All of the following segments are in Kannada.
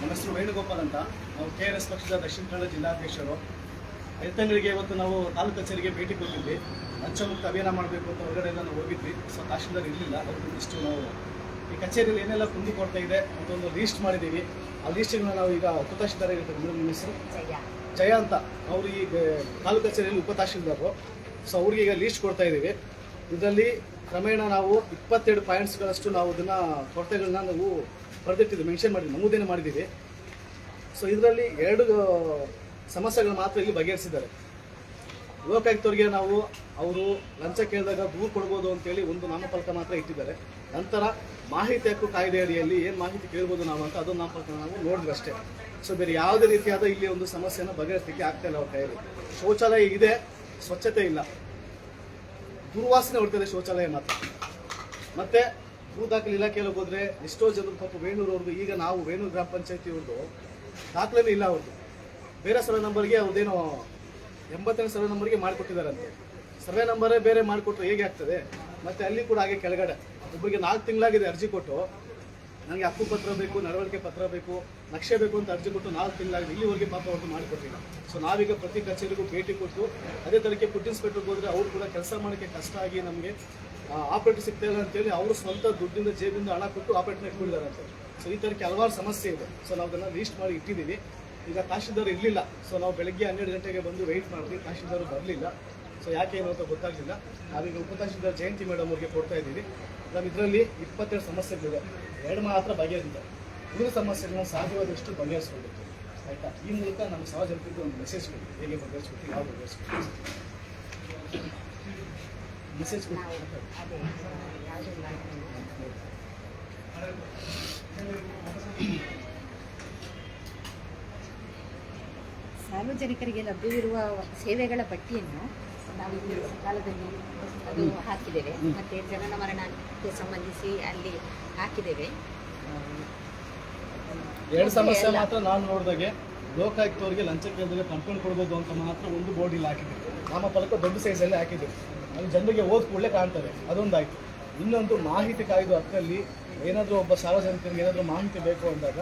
ನಮ್ಮ ಹೆಸರು ವೇಣುಗೋಪಾಲ್ ಅಂತ. ನಾವು ಕೆ ಆರ್ ಎಸ್ ಪಕ್ಷದ ದಕ್ಷಿಣ ಕನ್ನಡ ಜಿಲ್ಲಾಧ್ಯಕ್ಷರು. ಐದು ತಿಂಗಳಿಗೆ ಇವತ್ತು ನಾವು ತಾಲೂಕು ಕಚೇರಿಗೆ ಭೇಟಿ ಕೊಟ್ಟಿದ್ವಿ. ಲಂಚಮುಕ್ತ ಅಭಿಯಾನ ಮಾಡಬೇಕು ಅಂತ ಹೊರಗಡೆ ಎಲ್ಲ ನಾವು ಹೋಗಿದ್ವಿ. ಸೊ ತಹಶೀಲ್ದಾರ್ ಇರಲಿಲ್ಲ. ಇಷ್ಟು ನಾವು ಈ ಕಚೇರಿಯಲ್ಲಿ ಏನೆಲ್ಲ ಕುಂದು ಕೊಡ್ತಾ ಇದೆ ಅಂತ ಒಂದು ಲೀಸ್ಟ್ ಮಾಡಿದ್ದೀವಿ. ಆ ಲೀಸ್ಟ್ಗಳನ್ನ ನಾವು ಈಗ ಉಪತಹಶೀಲ್ದಾರ್ ಇರ್ತಾರೆ ಮೇಡಮ್ ಹೆಸರು? ಜಯ. ಅಂತ. ಅವರು ಈಗ ತಾಲೂಕು ಕಚೇರಿಯಲ್ಲಿ ಉಪ ತಹಶೀಲ್ದಾರರು ಸೊ ಅವ್ರಿಗೆ ಈಗ ಲೀಸ್ಟ್ ಕೊಡ್ತಾ ಇದ್ದೀವಿ. ಇದರಲ್ಲಿ ಕ್ರಮೇಣ ನಾವು ಇಪ್ಪತ್ತೆರಡು ಪಾಯಿಂಟ್ಸ್ಗಳಷ್ಟು ನಾವು ಅದನ್ನು ಕೊರತೆಗಳನ್ನ ನಾವು ಬರೆದಿಟ್ಟಿದ್ದೀವಿ ಮೆನ್ಷನ್ ಮಾಡಿದ್ವಿ, ನಮೂದೇನೆ ಮಾಡಿದ್ದೀವಿ. ಸೊ ಇದರಲ್ಲಿ ಎರಡು ಸಮಸ್ಯೆಗಳು ಮಾತ್ರ ಇಲ್ಲಿ ಬಗೆಹರಿಸಿದ್ದಾರೆ. ಲೋಕಾಯುಕ್ತರಿಗೆ ನಾವು ಅವರು ಲಂಚ ಕೇಳಿದಾಗ ದೂರು ಕೊಡ್ಬೋದು ಅಂತೇಳಿ ಒಂದು ನಾಮಫಲಕ ಮಾತ್ರ ಇಟ್ಟಿದ್ದಾರೆ. ನಂತರ ಮಾಹಿತಿ ಹಕ್ಕು ಕಾಯ್ದೆ ಅಡಿಯಲ್ಲಿ ಏನು ಮಾಹಿತಿ ಕೇಳ್ಬೋದು ನಾವು ಅಂತ ಅದೊಂದು ನಾಮಫಲಕ ನಾವು ನೋಡಿದ್ವಿ ಅಷ್ಟೇ. ಸೊ ಬೇರೆ ಯಾವುದೇ ರೀತಿಯಾದ ಇಲ್ಲಿ ಒಂದು ಸಮಸ್ಯೆಯನ್ನು ಬಗೆಹರಿಸಲಿಕ್ಕೆ ಆಗ್ತಾ ಇಲ್ಲ ಅವ್ರ ಕೈಯಲ್ಲಿ. ಶೌಚಾಲಯ ಇದೆ, ಸ್ವಚ್ಛತೆ ಇಲ್ಲ. ದುರ್ವಾಸನೆ ಹೊಡ್ತದೆ ಶೌಚಾಲಯ ಮಾತ್ರ. ಮತ್ತೆ ಭೂ ದಾಖಲೆ ಇಲಾಖೆಯಲ್ಲಿ ಹೋದ್ರೆ ಎಷ್ಟೋ ಜನರು ಪಾಪ ವೇಣೂರವ್ರದ್ದು ಈಗ ನಾವು ವೇಣೂರು ಗ್ರಾಮ ಒಂದು ದಾಖಲೆನೇ ಇಲ್ಲ ಅವ್ರದ್ದು ಬೇರೆ ಸರ್ವೆ ನಂಬರ್ಗೆ ಅವ್ರದ್ದೇನೋ ಎಂಬತ್ತನೇ ಸರ್ವೆ ನಂಬರ್ಗೆ ಮಾಡಿಕೊಟ್ಟಿದ್ದಾರಂತೆ ಸರ್ವೆ ನಂಬರೇ ಬೇರೆ ಮಾಡಿಕೊಟ್ರೆ ಹೇಗೆ ಆಗ್ತದೆ? ಮತ್ತೆ ಅಲ್ಲಿ ಕೂಡ ಹಾಗೆ ಕೆಳಗಡೆ ಒಬ್ಬರಿಗೆ ನಾಲ್ಕು ತಿಂಗಳಾಗಿದೆ ಅರ್ಜಿ ಕೊಟ್ಟು. ನನಗೆ ಹಕ್ಕು ಪತ್ರ ಬೇಕು, ನಡವಳಿಕೆ ಪತ್ರ ಬೇಕು, ನಕ್ಷೆ ಬೇಕು ಅಂತ ಅರ್ಜಿ ಕೊಟ್ಟು ನಾಲ್ಕು ತಿಂಗಳಾಗಿದೆ. ಇಲ್ಲಿವರೆಗೆ ಪಾಪ ಅವ್ರದ್ದು ಮಾಡಿಕೊಟ್ಟಿಲ್ಲ. ಸೊ ನಾವೀಗ ಪ್ರತಿ ಕಚೇರಿಗೂ ಭೇಟಿ ಕೊಟ್ಟು, ಅದೇ ತರಕ್ಕೆ ಫುಡ್ ಇನ್ಸ್ಪೆಕ್ಟರ್ಗೆ ಹೋದರೆ ಅವ್ರು ಕೂಡ ಕೆಲಸ ಮಾಡೋಕ್ಕೆ ಕಷ್ಟ ಆಗಿ ನಮಗೆ ಆಪರೇಟರ್ ಸಿಗ್ತಾ ಇಲ್ಲ ಅಂತೇಳಿ ಅವರು ಸ್ವಂತ ದುಡ್ಡಿಂದ ಜೇಬಿಂದ ಹಣ ಕೊಟ್ಟು ಆಪರೇಟರ್ ಇಟ್ಕೊಂಡಿದ್ದಾರಂತೆ ಸೊ ಈ ಥರಕ್ಕೆ ಹಲವಾರು ಸಮಸ್ಯೆ ಇದೆ. ಸೊ ನಾವು ಅದನ್ನು ಲೀಸ್ಟ್ ಮಾಡಿ ಇಟ್ಟಿದ್ದೀವಿ. ಈಗ ತಹಶೀಲ್ದಾರ್ ಇರಲಿಲ್ಲ. ಸೊ ನಾವು ಬೆಳಗ್ಗೆ ಹನ್ನೆರಡು ಗಂಟೆಗೆ ಬಂದು ವೆಯ್ಟ್ ಮಾಡಿದ್ವಿ. ತಹಶೀಲ್ದಾರ್ ಬರಲಿಲ್ಲ. ಸೊ ಯಾಕೆ ಏನು ಅಂತ ಗೊತ್ತಾಗಲಿಲ್ಲ. ನಾವೀಗ ಉಪ ತಹಶೀಲ್ದಾರ್ ಜಯಂತಿ ಮೇಡಮ್ ಅವ್ರಿಗೆ ಕೊಡ್ತಾ ಇದ್ದೀವಿ. ನಾವು ಇದರಲ್ಲಿ ಇಪ್ಪತ್ತೆರಡು ಸಮಸ್ಯೆಗಳಿದೆ. ಎರಡು ಮಾತ್ರ ಬಗೆಹರಿದೆ ಉಳಿದ ಸಮಸ್ಯೆಗಳನ್ನ ಸಾಧ್ಯವಾದಷ್ಟು ಬಗೆಹರಿಸ್ಕೊಂಡಿತ್ತು ಆಯಿತಾ? ಈ ಮೂಲಕ ನಮ್ಮ ಸಾರ್ವಜನಿಕರಿಗೆ ಒಂದು ಮೆಸೇಜ್ ಕೊಡಿ. ಹೇಗೆ ಬಗೆಹರಿಸ್ಬೇಕು ಯಾವ ಬಗೆಹರಿಸ್ಬೇಕು ಅದೇ ಯಾವುದಿಲ್ಲ ಸಾರ್ವಜನಿಕರಿಗೆ ಲಭ್ಯವಿರುವ ಸೇವೆಗಳ ಪಟ್ಟಿಯನ್ನು ನಾವು ಇಲ್ಲಿ ಕಾಲದಲ್ಲಿ ಅದು ಹಾಕಿದ್ದೇವೆ. ಮತ್ತು ಜನನ ಮರಣಕ್ಕೆ ಸಂಬಂಧಿಸಿ ಅಲ್ಲಿ ಹಾಕಿದ್ದೇವೆ. ಎರಡು ಸಮಸ್ಯೆ ಮಾತ್ರ ನಾನು ನೋಡಿದಾಗೆ ಲೋಕಾಯುಕ್ತವರಿಗೆ ಲಂಚ ಕೇಳಿದಾಗ ಕಂಪ್ಲೇಂಟ್ ಕೊಡ್ಬೋದು ಅಂತ ಮಾತ್ರ ಒಂದು ಬೋರ್ಡ್ ಇಲ್ಲಿ ಹಾಕಿದ್ವಿ ನಾಮಫಲಕ ದೊಡ್ಡ ಸೈಜಲ್ಲಿ ಹಾಕಿದ್ದೀವಿ. ಜನರಿಗೆ ಓದ್ ಕೂಡಲೇ ಕಾಣ್ತದೆ. ಅದೊಂದಾಯ್ತು. ಇನ್ನೊಂದು ಮಾಹಿತಿ ಕಾಯ್ದು ಹಕ್ಕಲ್ಲಿ ಏನಾದರೂ ಒಬ್ಬ ಸಾರ್ವಜನಿಕರಿಗೆ ಏನಾದರೂ ಮಾಹಿತಿ ಬೇಕು ಅಂದಾಗ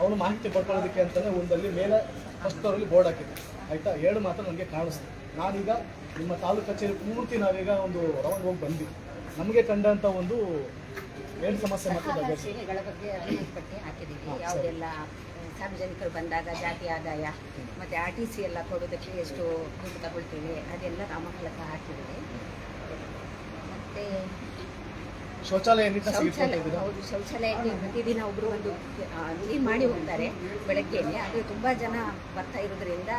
ಅವನು ಮಾಹಿತಿ ಪಡ್ಕೊಳ್ಳೋದಕ್ಕೆ ಅಂತಲೇ ಒಂದಲ್ಲಿ ಮೇಲೆ ಫಸ್ಟ್ ಅವರಲ್ಲಿ ಬೋರ್ಡ್ ಹಾಕಿದೆ. ಆಯಿತಾ? ಎರಡು ಮಾತ್ರ ನನಗೆ ಕಾಣಿಸ್ತು. ನಾನೀಗ ನಿಮ್ಮ ತಾಲೂಕು ಕಚೇರಿ ಪೂರ್ತಿ ನಾವೀಗ ಒಂದು ರೌಂಡ್ ಹೋಗಿ ಬಂದ್ವಿ. ನಮಗೆ ಕಂಡಂಥ ಒಂದು ಏನು ಸಮಸ್ಯೆ ಮಾತ್ರ ಯಾವುದೆಲ್ಲ ಸಾರ್ವಜನಿಕರು ಬಂದಾಗ ಜಾತಿ ಆದಾಯ ಮತ್ತು ಆರ್ ಟಿ ಸಿ ಎಲ್ಲ ಕೊಡೋದಕ್ಕೆ ಎಷ್ಟು ದುಡ್ಡು ತಗೊಳ್ತೇವೆ ಅದೆಲ್ಲ ನಾಮಫಲಕ ಹಾಕಿದ್ದೀವಿ. ಮತ್ತು ಶೌಚಾಲಯ ಹೌದು ಶೌಚಾಲಯಕ್ಕೆ ಪ್ರತಿದಿನ ಒಬ್ಬರು ಒಂದು ಕ್ಲೀನ್ ಮಾಡಿ ಹೋಗ್ತಾರೆ ಬೆಳಗ್ಗೆಯಲ್ಲಿ. ಅದು ತುಂಬ ಜನ ಬರ್ತಾ ಇರೋದ್ರಿಂದ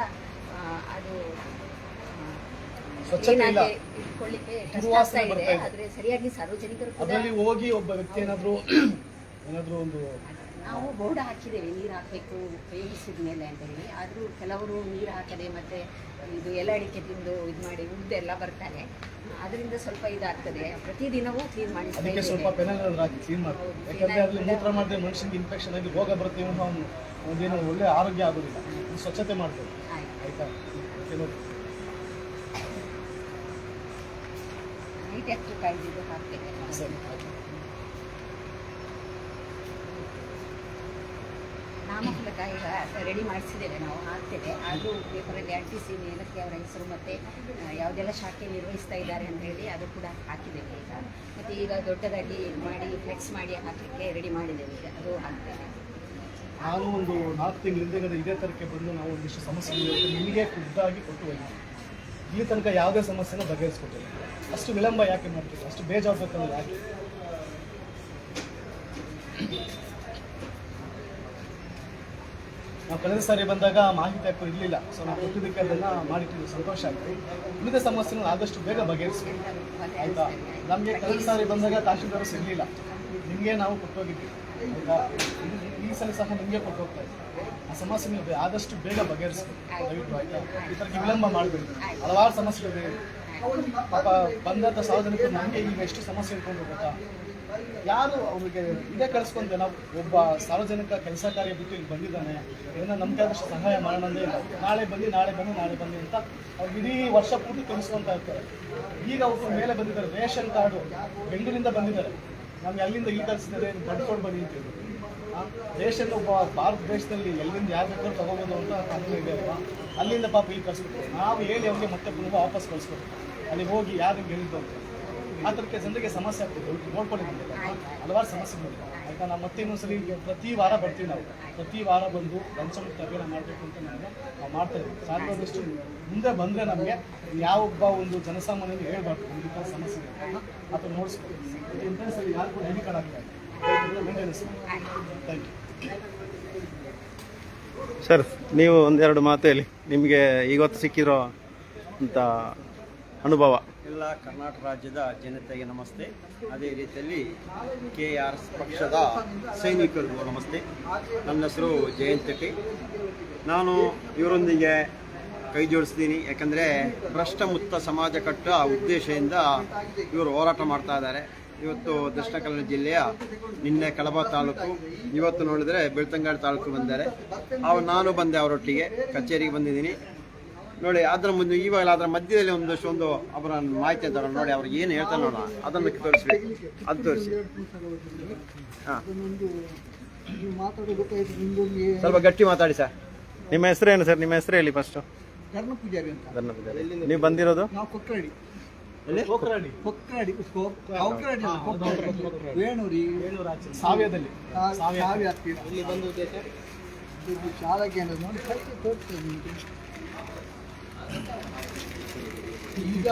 ಅದು ಇಟ್ಕೊಳ್ಳಿಕ್ಕೆ ಕಷ್ಟ ಇದೆ. ಆದರೆ ಸರಿಯಾಗಿ ಸಾರ್ವಜನಿಕರು ಅದರಲ್ಲಿ ಹೋಗಿ ಒಬ್ಬ ವ್ಯಕ್ತಿ ಏನಾದರೂ ಏನಾದರೂ ಒಂದು ನಾವು ಬೋರ್ಡ್ ಹಾಕಿದ್ದೇವೆ ನೀರು ಹಾಕಬೇಕು ಉಪಯೋಗಿಸಿದ ಮೇಲೆ ಅಂತ ಹೇಳಿ ಆದರೂ ಕೆಲವರು ನೀರು ಹಾಕದೆ ಮತ್ತು ಇದು ಎಲೆ ಅಡಿಕೆ ತಿಂದು ಇದು ಮಾಡಿ ಉದ್ದೆಲ್ಲ ಬರ್ತಾರೆ. ಅದರಿಂದ ಸ್ವಲ್ಪ ಇದಾಗ್ತದೆ. ಪ್ರತಿದಿನವೂ ಕ್ಲೀನ್ ಮಾಡಿ ಅದಕ್ಕೆ ಸ್ವಲ್ಪ ಪೆನಲ್ ಹಾಕಿ ಕ್ಲೀನ್ ಮಾಡಿ. ಯಾಕಂದ್ರೆ ಅಲ್ಲಿ ಮೂತ್ರ ಮಾಡಿದ್ರೆ ಮನುಷ್ಯನಿಗೆ ಇನ್ಫೆಕ್ಷನ್ ಆಗಿ ರೋಗ ಬರುತ್ತೆ ಅವನು ಒಂದೇನು ಒಳ್ಳೆ ಆರೋಗ್ಯ ಆಗೋದಿಲ್ಲ. ಸ್ವಚ್ಛತೆ ಮಾಡ್ತೇವೆ ಆಯಿತಾ. ನೈಟ್ ಕಾಯ್ದಿದ್ದು ಸರಿ ನಾಮಫಲಕ ಈಗ ರೆಡಿ ಮಾಡಿಸಿದ್ದೇವೆ ನಾವು, ಹಾಕ್ತೇವೆ. ಅದು ಪೇಪರಲ್ಲಿ ಆರ್ ಟಿ ಸಿ ಮೇಲಕ್ಕೆ ಅವರ ಹೆಸರು ಮತ್ತು ಯಾವುದೆಲ್ಲ ಶಾಖೆ ನಿರ್ವಹಿಸ್ತಾ ಇದ್ದಾರೆ ಅಂತ ಹೇಳಿ ಅದು ಕೂಡ ಹಾಕಿದ್ದೇವೆ ಈಗ. ಮತ್ತು ಈಗ ದೊಡ್ಡದಾಗಿ ಮಾಡಿ ಫ್ಲೆಕ್ಸ್ ಮಾಡಿ ಹಾಕಲಿಕ್ಕೆ ರೆಡಿ ಮಾಡಿದ್ದೇವೆ ಈಗ. ಅದು ಹಾಕ್ತೇವೆ. ನಾನು ಒಂದು ನಾಲ್ಕು ತಿಂಗಳ ಹಿಂದೆಗಡೆ ಇದೇ ಥರಕ್ಕೆ ಬಂದು ನಾವು ಒಂದಿಷ್ಟು ಸಮಸ್ಯೆಗಳು ನಿಮಗೆ ಖುದ್ದಾಗಿ ಕೊಟ್ಟು ಹೋಗಿ. ಇಲ್ಲಿ ತನಕ ಯಾವುದೇ ಸಮಸ್ಯೆನ ಬಗೆಹರಿಸ್ಕೊಟ್ಟಿಲ್ಲ. ಅಷ್ಟು ವಿಳಂಬ ಯಾಕೆ ಮಾಡ್ತೀವಿ ಅಷ್ಟು ಬೇಜವಾಬ್ದಾರಿ ಯಾಕೆ? ನಾವು ಕಳೆದ ಸಾರಿ ಬಂದಾಗ ಮಾಹಿತಿ ಹಕ್ಕು ಇರಲಿಲ್ಲ. ಸೊ ನಾವು ಕೊಟ್ಟಿದ್ದಕ್ಕೆ ಅದನ್ನು ಮಾಡಿಟ್ಟಿದ್ದು ಸಂತೋಷ ಆಯಿತು ಉಳಿದ ಸಮಸ್ಯೆನ ಆದಷ್ಟು ಬೇಗ ಬಗೆಹರಿಸ್ಬೇಕು. ಆಯಿತಾ? ನಮಗೆ ಕಳೆದ ಸಾರಿ ಬಂದಾಗ ತಹಶೀಲ್ದಾರ ಸಿಗಲಿಲ್ಲ. ನಿಮಗೆ ನಾವು ಕೊಟ್ಟೋಗಿದ್ವಿ ಆಯಿತಾ? ಈ- ಸಲ ಸಹ ನಿಮಗೆ ಕೊಟ್ಟು ಇದ್ವಿ ಆ ಸಮಸ್ಯೆ ಆದಷ್ಟು ಬೇಗ ಬಗೆಹರಿಸ್ಬೇಕು. ದಯವಿಟ್ಟು, ಆಯಿತಾ? ಈ ಥರಕ್ಕೆ ವಿಳಂಬ ಮಾಡಬೇಡಿ. ಹಲವಾರು ಸಮಸ್ಯೆಗಳಿವೆ. ಪಾಪ ಬಂದಂಥ ಸಾರ್ವಜನಿಕರು ನಮಗೆ ಈಗ ಎಷ್ಟು ಸಮಸ್ಯೆ ಇಟ್ಕೊಂಡು ಗೊತ್ತಾ? ಯಾರು ಅವ್ರಿಗೆ ಇದೇ ಕಳಿಸ್ಕೊಂಡೆ ನಾವು ಒಬ್ಬ ಸಾರ್ವಜನಿಕ ಕೆಲಸ ಕಾರ್ಯ ಬಿಟ್ಟು ಇಲ್ಲಿ ಬಂದಿದ್ದಾನೆ ಏನೋ ನಮ್ಮ ಆದಷ್ಟು ಸಹಾಯ ಮಾಡೋಣ ಇಲ್ಲ. ನಾಳೆ ಬನ್ನಿ ನಾಳೆ ಬನ್ನಿ ನಾಳೆ ಬನ್ನಿ ಅಂತ ಅವ್ರು ಇಡೀ ವರ್ಷ ಪೂರ್ತಿ ತಿಳಿಸ್ಕೊತಾ ಇರ್ತಾರೆ. ಈಗ ಅವ್ರ ಮೇಲೆ ಬಂದಿದ್ದಾರೆ, ರೇಷನ್ ಕಾರ್ಡು ಬೆಂಗಳೂರಿಂದ ಬಂದಿದ್ದಾರೆ. ನಮ್ಗೆ ಅಲ್ಲಿಂದ ಈ ಕಳಿಸಿದ್ದಾರೆ ಬಡ್ಕೊಂಡು ಬನ್ನಿ ಅಂತ ರೇಷನ್ ಒಬ್ಬ ಭಾರತ ದೇಶದಲ್ಲಿ ಎಲ್ಲಿಂದ ಯಾರು ಬೇಕಾದ್ರೂ ತಗೋಬೋದು ಅಂತ ಕಾನೂನು ಇದೆ ಅಲ್ವಾ? ಅಲ್ಲಿಂದ ಪಾಪ ಇಲ್ಲಿ ಕಳಿಸ್ಬಿಟ್ಟು ನಾವು ಹೇಳಿ ಅವ್ರಿಗೆ ಮತ್ತೆ ಪುನಃ ವಾಪಸ್ ಕಳಿಸ್ಬೇಕು ಅಲ್ಲಿ ಹೋಗಿ ಯಾರು ಹೇಳಿದ್ದು ಅಂತ. ಥರಕ್ಕೆ ಜನರಿಗೆ ಸಮಸ್ಯೆ ಆಗ್ತದೆ ನೋಡ್ಕೊಂಡಿದ್ದೀವಿ ಹಲವಾರು ಸಮಸ್ಯೆಗಳಿದೆ ಆಯ್ತಾ? ನಾವು ಮತ್ತೆ ಇನ್ನೊಂದ್ಸಲಿ ಪ್ರತಿ ವಾರ ಬರ್ತೀವಿ ನಾವು. ಪ್ರತಿ ವಾರ ಬಂದು ಲಂಚಮುಕ್ತ ಅಭಿಯಾನ ಮಾಡಬೇಕು ಅಂತ ನಾವು ನಾವು ಮಾಡ್ತಾ ಇದ್ದೀವಿ. ಸಾಧ್ಯವಾದಷ್ಟು ಮುಂದೆ ಬಂದರೆ ನಮಗೆ ಯಾವೊಬ್ಬ ಒಂದು ಜನಸಾಮಾನ್ಯರು ಹೇಳ್ಬಾರ್ದು. ಒಂದು ಥರ ಸಮಸ್ಯೆ ಇದೆ ಅಥವಾ ನೋಡಿಸ್ಬೇಕು ಸರಿ ಯಾರು ಕೂಡ ಐಡಿ ಸರ್, ನೀವು ಒಂದೆರಡು ಮಾತು ಹೇಳಿ ನಿಮಗೆ ಇವತ್ತು ಸಿಕ್ಕಿರೋ ಅಂತ ಅನುಭವ. ಎಲ್ಲ ಕರ್ನಾಟಕ ರಾಜ್ಯದ ಜನತೆಗೆ ನಮಸ್ತೆ. ಅದೇ ರೀತಿಯಲ್ಲಿ ಕೆ ಆರ್ ಎಸ್ ಪಕ್ಷದ ಸೈನಿಕರಿಗೂ ನಮಸ್ತೆ. ನನ್ನ ಹೆಸರು ಜಯಂತ ಟಿ ನಾನು ಇವರೊಂದಿಗೆ ಕೈ ಜೋಡಿಸ್ತೀನಿ. ಯಾಕಂದರೆ ಭ್ರಷ್ಟ ಮುಕ್ತ ಸಮಾಜ ಕಟ್ಟುವ ಉದ್ದೇಶದಿಂದ ಇವರು ಹೋರಾಟ ಮಾಡ್ತಾ ಇದ್ದಾರೆ. ಇವತ್ತು ದಕ್ಷಿಣ ಕನ್ನಡ ಜಿಲ್ಲೆಯ ನಿನ್ನೆ ಕಳಬ ತಾಲೂಕು, ಇವತ್ತು ನೋಡಿದರೆ ಬೆಳ್ತಂಗಾಡಿ ತಾಲೂಕು ಬಂದಿದ್ದಾರೆ. ಅವ್ರು ನಾನು ಬಂದೆ ಅವರೊಟ್ಟಿಗೆ. ಕಚೇರಿಗೆ ಬಂದಿದ್ದೀನಿ. ನೋಡಿ ಅದರ ಮುಂದೆ ಇವಾಗ ಅದರ ಮಧ್ಯದಲ್ಲಿ ಒಂದಷ್ಟು ಒಂದು ಅವರ ಮಾಹಿತಿ ಅಂತ ನೋಡಿ ಅವ್ರಿಗೆ ಏನು ಹೇಳ್ತಾರೆ ನೋಡೋಣ ಅದನ್ನು ತೋರಿಸಿ ಅದು ತೋರಿಸಿ. ಹಾಂ. ಸ್ವಲ್ಪ ಗಟ್ಟಿ ಮಾತಾಡಿ ಸರ್. ನಿಮ್ಮ ಹೆಸರೇನು ಸರ್? ನಿಮ್ಮ ಹೆಸರು ಹೇಳಿ ಫಸ್ಟು ಧರ್ಮ ಪೂಜಾರಿ ಅಂತ ನೀವು ಬಂದಿರೋದು? ನಾವು ಕೊಕ್ಕರಡಿ ಕೋಕರಾಡಿ. ಕೊಕ್ಕರಡಿ ಕೊಕ್ಕರಡಿ ಅಲ್ಲ, ಕೊಕ್ಕರಡಿ. ವೇಣೂರಿ. ಸಾವ್ಯದಲ್ಲಿ. ಸಾ- ಸಾವಿ ಹತ್ತಿರ ಇದು ಶಾಲಾ ಕೇಂದ್ರ ನೋಡಿ ತೋರಿಸ್ತೇನೆ ನಿಮಗೆ. ಈಗ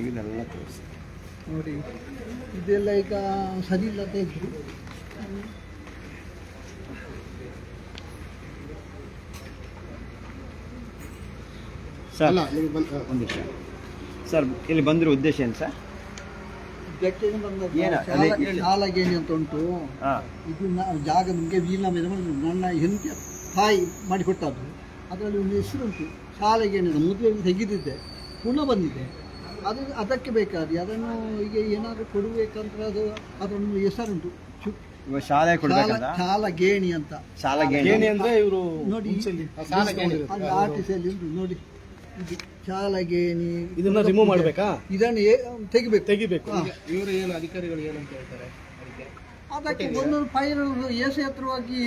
ಇದನ್ನೆಲ್ಲ ತೋರಿಸಿ. ನೋಡಿ ಇದೆಲ್ಲ ಈಗ ಸರಿ ಇಲ್ಲದೆ ಇದ್ರು. ಸರ್ ಒಂದು ನಿಮಿಷ. ಸರ್ ಇಲ್ಲಿ ಬಂದಿರೋ ಉದ್ದೇಶ ಏನು ಸರ್? ಇದಕ್ಕೆ ಏನು ಬಂದದ್ದು? ಏನು? ಶಾಲಾ- ಅದೇ ಅಂತ ಉಂಟು. ಇದು ಜಾಗ ನಮಗೆ ವೀಲ್ನಾಮೆ. ನನ್ನ ಹೆಂಡತಿ ತಾಯಿ ಮಾಡಿಕೊಟ್ಟದ್ದು ಅದರಲ್ಲಿ ಒಂದು ಹೆಸರು ಉಂಟು. ಶಾಲೆಗೆ ಮೊದಲು ತೆಗೆದಿದ್ದೆ. ಪುನಃ ಬಂದಿದೆ. ಅದು ಅದಕ್ಕೆ ಬೇಕಾದ್ರೆ ಅದನ್ನು ಈಗ ಏನಾದರೂ ಕೊಡಬೇಕಂದ್ರೆ ಅದು ಅದೊಂದು ಹೆಸರುಂಟು ಶಾಲೆ ಶಾಲಾ ಗೇಣಿ ಅಂತ. ಶಾಲಾ ಗೇಣಿ. ಅಂದ್ರೆ ಇವರು ನೋಡಿ ಆರ್ಟಿಸಲ್ಲಿ ಆರ್ ಟಿ ಸಿಯಲ್ಲಿ ಉಂಟು. ನೋಡಿ ಇದು ಶಾಲಾ ಗೇಣಿ ಇದನ್ನ ರಿಮೂವ್ ಮಾಡಬೇಕಾ? ಇದನ್ನು ತೆಗಿಬೇಕು. ತೆಗಿಬೇಕು. ಇವರು ಏನು ಅಧಿಕಾರಿಗಳು ಏನಂತ ಹೇಳ್ತಾರೆ ಅದಕ್ಕೆ? ಒಂದೊಂದು ಫೈಲ್ ಏಸ ಹತ್ರವಾಗಿ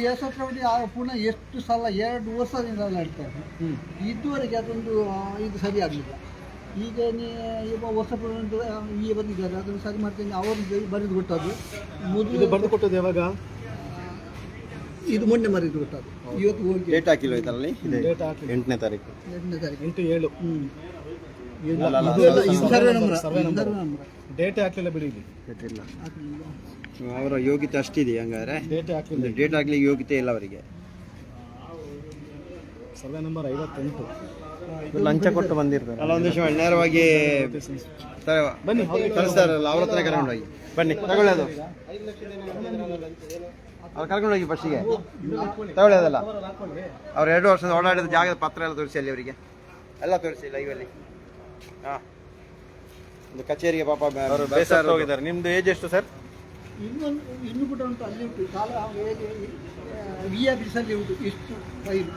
ಆ ಪುನಃ ಎಷ್ಟು ಸಲ ಎರಡು ವರ್ಷದಿಂದ ನಡೀತಾರೆ ಹ್ಮ್. ಇದುವರೆಗೆ ಅದೊಂದು ಇದು ಸರಿ ಆಗಲಿಲ್ಲ. ಈಗ ನೀ ಈಗ ಹೊಸ ಈ ಈಗ ಬಂದಿದ್ದಾರೆ. ಅದನ್ನು ಸರಿ ಮಾಡ್ತೀನಿ. ಅವರು ಬರೆದು ಕೊಟ್ಟದ್ದು. ಇದು ಮೊದಲು ಬರೆದು ಕೊಟ್ಟದ್ದು ಯಾವಾಗ? ಇದು ಮೊನ್ನೆ ಮರಿದು ಬಿಟ್ಟದ್ದು ಇವತ್ತು ಹೋಗಿ ಡೇಟ್ ಹಾಕಿಲ್ಲ ಇದರಲ್ಲಿ? ಡೇಟ್ ಹಾಕಿ ಎಂಟನೇ ತಾರೀಕು. ಎಂಟನೇ ತಾರೀಕು. ಎಂಟು ಏಳು. ಹ್ಞೂ. ಡೇಟ್ ಹಾಕ್ಲಿಲ್ಲ ಬಿಡಿ ಇಲ್ಲಿ. ಇಲ್ಲ. ಅವರ ಯೋಗ್ಯತೆ ಅಷ್ಟಿದೆ ಹಂಗಾದ್ರೆ? ಡೇಟ್ ಹಾಕಲಿ ಡೇಟ್ ಯೋಗ್ಯತೆ ಇಲ್ಲ ಅವರಿಗೆ. ಸರ್ವೆ ನಂಬರ್ ಐವತ್ತೆಂಟು. ಲಂಚ ಕೊಟ್ಟು ಬಂದಿರ್ತಾರೆ. ಅಲ್ಲ ಒಂದು ನೇರವಾಗಿ ಬನ್ನಿ. ಕಳಿಸ್ತಾರಲ್ಲ ಅವ್ರ ಹತ್ರ ಕರ್ಕೊಂಡೋಗಿ ಬನ್ನಿ ತಗೊಳ್ಳಿ ಅದು. ಅವ್ರು ಕರ್ಕೊಂಡು ಹೋಗಿ ಬಸ್ಸಿಗೆ ತಗೊಳ್ಳಿ ಅದಲ್ಲ. ಅವ್ರು ಎರಡು ವರ್ಷದ ಓಡಾಡಿದ ಜಾಗದ ಪತ್ರ ಎಲ್ಲ ತೋರಿಸಿ ಅಲ್ಲಿ ಅವರಿಗೆ. ಎಲ್ಲ ತೋರಿಸಿ ಲೈವಲ್ಲಿ ಹಾಂ. ಒಂದು ಕಚೇರಿಗೆ ಪಾಪ ಬ- ಅವರು ಬರ್ತಾ ಹೋಗಿದ್ದಾರೆ. ನಿಮ್ದು ಏಜ್ ಎಷ್ಟು ಸರ್? ಇನ್ನೊಂದು ಇನ್ನು ಕೂಡ ಉಂಟು ಅಲ್ಲಿ ಉಂಟು. ಕಾಲ ವಿ ಆರ್ ಅಲ್ಲಿ ಉಂಟು. ಇಷ್ಟು ಫೈಲ್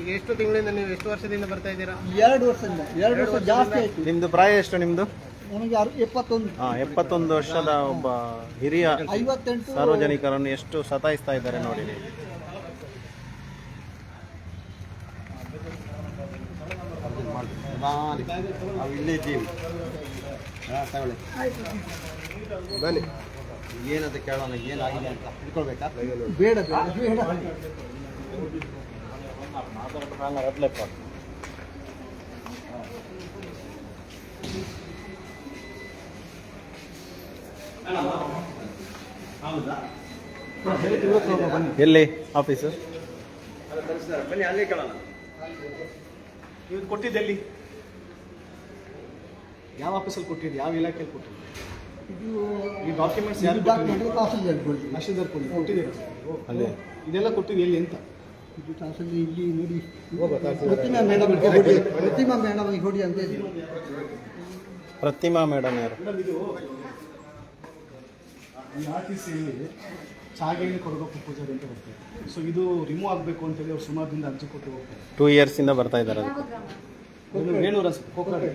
ಈಗ ಎಷ್ಟು ತಿಂಗಳಿಂದ ನೀವು ಎಷ್ಟು ವರ್ಷದಿಂದ ಬರ್ತಾ ಇದ್ದೀರಾ? ಎರಡು ವರ್ಷದಿಂದ. ಎರಡು ವರ್ಷ ಜಾಸ್ತಿ ಆಯ್ತು. ನಿಮ್ದು ಪ್ರಾಯ ಎಷ್ಟು ನಿಮ್ದು? ನನಗೆ ಅರು ಎಪ್ಪತ್ತೊಂದು. ಹಾ ಎಪ್ಪತ್ತೊಂದು ವರ್ಷದ ಒಬ್ಬ ಹಿರಿಯ ಐವತ್ತೆಂಟು ಸಾರ್ವಜನಿಕರನ್ನು ಎಷ್ಟು ಸತಾಯಿಸ್ತಾ ಇದ್ದಾರೆ ನೋಡಿ. ನೀವು. ನಾವು ಇಲ್ಲೇ ಇದ್ದೀವಿ ಹಾಂ ತಗೊಳ್ಳಿ ಬನ್ನಿ. ಏನಂತ ಕೇಳೋಣ ಏನಾಗಿದೆ ಅಂತ ತಿಳ್ಕೊಳ್ಬೇಕಾ? ಬೇಡ ಬೇಡ ಬೇಡ. ಎಲ್ಲಿ? ಆಫೀಸು? ಬನ್ನಿ ಅಲ್ಲೇ ಕೇಳೋಣ. ನೀವು ಕೊಟ್ಟಿದ್ದು ಎಲ್ಲಿ? ಯಾವ ಆಫೀಸಲ್ಲಿ ಕೊಟ್ಟಿದ್ದೆ? ಯಾವ ಇಲಾಖೆಯಲ್ಲಿ ಕೊಟ್ಟಿದ್ದೆ? ಇದು ಈ ಡಾಕ್ಯುಮೆಂಟ್ಸ್ ಯಾರು ತಹಸೀಲ್ದಾರ್ ಕೊಟ್ಟಿದ್ದೀರಾ? ಅಲ್ಲೇ. ಇದೆಲ್ಲ ಕೊಟ್ಟಿದ್ದು ಎಲ್ಲಿ ಅಂತ? ಇದು ತಹಸೀಲ್ ಇಲ್ಲಿ ನೋಡಿ. ಪ್ರತಿಮಾ ಮೇಡಮ್ ಪ್ರತಿಮಾ ಮೇಡಮ್ ಕೊಡಿ ಅಂತ ಹೇಳಿ. ಪ್ರತಿಮಾ ಮೇಡಮ್ ಯಾರು? ಈ ಆರ್ ಟಿ ಸಿಯಲ್ಲಿ ಚಾಗೆಯಲ್ಲಿ ಕೊಡಬೇಕು ಪೂಜಾರಿ ಅಂತ ಬರ್ತಾರೆ ಸೊ ಇದು ರಿಮೂವ್ ಆಗಬೇಕು ಅಂತೇಳಿ ಅವ್ರು ಸುಮಾರು ದಿನ ಅರ್ಜಿ ಕೊಟ್ಟು ಹೋಗ್ತಾರೆ. ಟೂ ಇಯರ್ಸಿಂದ ಬರ್ತಾ ಇದ್ದಾರೆ ಅದಕ್ಕೆ ಇದು ವೇಣೂರ ಕೊಕ್ಕರೆ